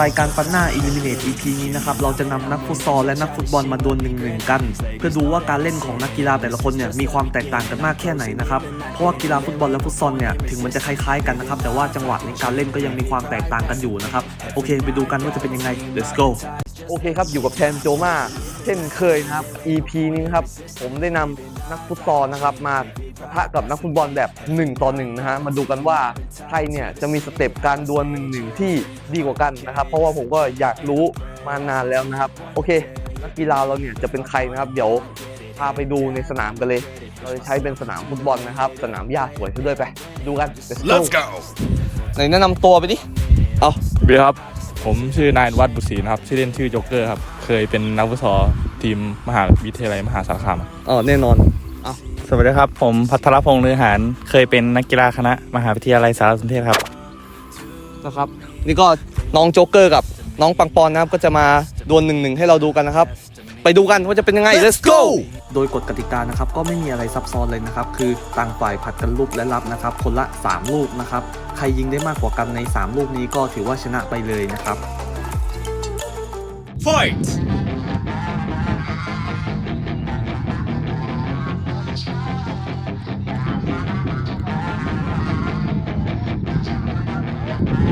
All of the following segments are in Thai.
รายการฟันหน้า Eliminate EP นี้นะครับ เราจะนำนักฟุตซอลและนักฟุตบอลมาดวลหนึ่งหนึ่งกัน เพื่อดูว่าการเล่นของนักกีฬาแต่ละคนเนี่ยมีความแตกต่างกันมากแค่ไหนนะครับ เพราะว่ากีฬาฟุตบอลและฟุตซอลเนี่ยถึงมันจะคล้ายๆกันนะครับ แต่ว่าจังหวะในการเล่นก็ยังมีความแตกต่างกันอยู่นะครับ โอเค ไปดูกันว่าจะเป็นยังไง let's go โอเคครับ อยู่กับแทนโจมาเช่นเคยนะครับ EP นี้นะครับผมได้นำนักฟุตซอลนะครับมา ปะทะกับนักฟุตบอลแบบ 1 ต่อ1นะฮะมาดูกันว่าใครเนี่ยจะมีสเต็ปการดวล1 1ที่ดีกว่ากันนะครับ เพราะว่าผมก็อยากรู้มานานแล้วนะครับ โอเค นักกีฬาเราเนี่ยจะเป็นใครนะครับ เดี๋ยวพาไปดูในสนามกันเลย เราจะใช้เป็นสนามฟุตบอลนะครับ สนามหญ้าสวยซะด้วยไป ดูกัน Let's go Let's go ไหนแนะนำตัวไปดิเอาสวัสดีครับ ผมชื่อนายวัดบุตรศรีนะครับ ชื่อเล่นชื่อโจ๊กเกอร์ครับ เคยเป็นนักฟุตซอลทีมมหาวิทยาลัยมหาสารคามอ๋อแน่นอน สวัสดีครับ ผมพัทรพงษ์เลือหารเคยเป็นนักกีฬาคณะ มหาวิทยาลัยสารสนเทศครับนะครับ นี่ก็น้องโจ๊กเกอร์กับน้องปังปอนนะครับก็จะมาดวลหนึ่งหนึ่งให้เราดูกันนะครับ ไปดูกันว่าจะเป็นยังไง let's go โดยกฎกติกานะครับ ก็ไม่มีอะไรซับซ้อนเลยนะครับ คือต่างฝ่ายผัดกันลูกและรับนะครับ คนละ 3 ลูกนะครับ ใครยิงได้มากกว่ากันใน 3 ลูกนี้ก็ถือว่าชนะไปเลยนะครับ Fight!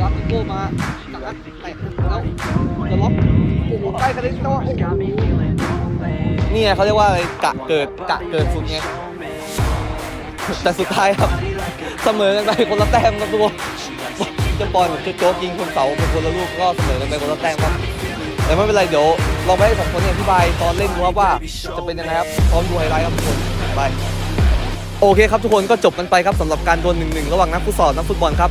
รับโก้มาจับแตะแล้วจะล็อกโอ้โหใกล้กันเลยโต้นี่ไงเขาเรียกว่าอะไรกะเกิดกะเกิดสุดไงแต่สุดท้ายครับเสมอกันไปคนละแต้มครับตัวจะบอลกับโจ๊กยิงคนเสาเป็นคนละลูกก็เสมอกันไปคนละแต้มครับแต่ไม่เป็นไรเดี๋ยวเราไปให้สองคนเนี่ยอธิบายตอนเล่นดูครับว่าจะเป็นยังไงครับพร้อมดูไฮไลท์ครับทุกคนไป โอเคครับทุกคนก็จบกันไปครับสำหรับการดวลหนึ่งหนึ่งระหว่างนักฟุตซอลนักฟุตบอลครับ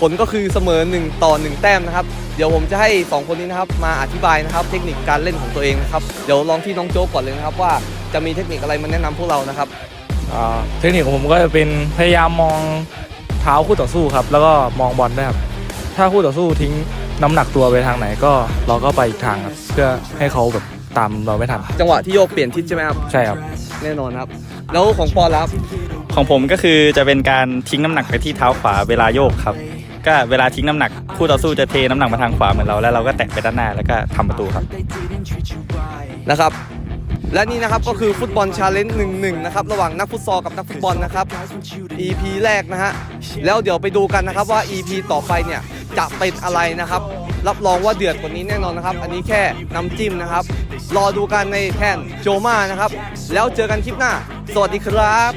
ผลก็คือเสมอ1ต่อ1แต้มนะครับเดี๋ยวผมจะให้ 2 คนนี้นะครับมาอธิบายนะครับ เทคนิคการเล่นของตัวเองนะครับเดี๋ยวลองที่น้องโจ๊กก่อนเลยนะครับว่าจะมีเทคนิคอะไรมาแนะนำพวกเรานะครับอ่าเทคนิคของผมก็จะเป็นพยายามมองเท้าคู่ต่อสู้ครับ แล้วก็มองบอลด้วยครับถ้าคู่ต่อสู้ทิ้งน้ำหนักตัวไปทางไหนก็เราก็ไปอีกทางครับเพื่อให้เขาแบบตามเราไม่ทันจังหวะที่โยกเปลี่ยนทิศใช่ไหมครับใช่ครับ แน่นอนครับ แล้วของปอนแล้วครับของผมก็คือจะเป็นการทิ้งน้ำหนักไปที่เท้าขวาเวลาโยกครับ ก็เวลาทิ้งน้ำหนักคู่ต่อสู้จะเทน้ำหนักมาทางขวาเหมือนเราแล้วเราก็แตะไปด้านหน้าแล้วก็ทำประตูครับ They didn't treat you right. นะครับ และนี่นะครับก็คือฟุตบอลชาเลนจ์หนึ่งหนึ่งนะครับระหว่างนักฟุตซอลกับนักฟุตบอลนะครับ Guys want you to EP แรกนะฮะแล้วเดี๋ยวไปดูกันนะครับว่า EP ต่อไปเนี่ยจะเป็นอะไรนะครับ รับรองว่าเดือดกว่านี้แน่นอนนะครับ อันนี้แค่น้ำจิ้มนะครับ รอดูกันในแทนโจมานะครับ แล้วเจอกันคลิปหน้า สวัสดีครับ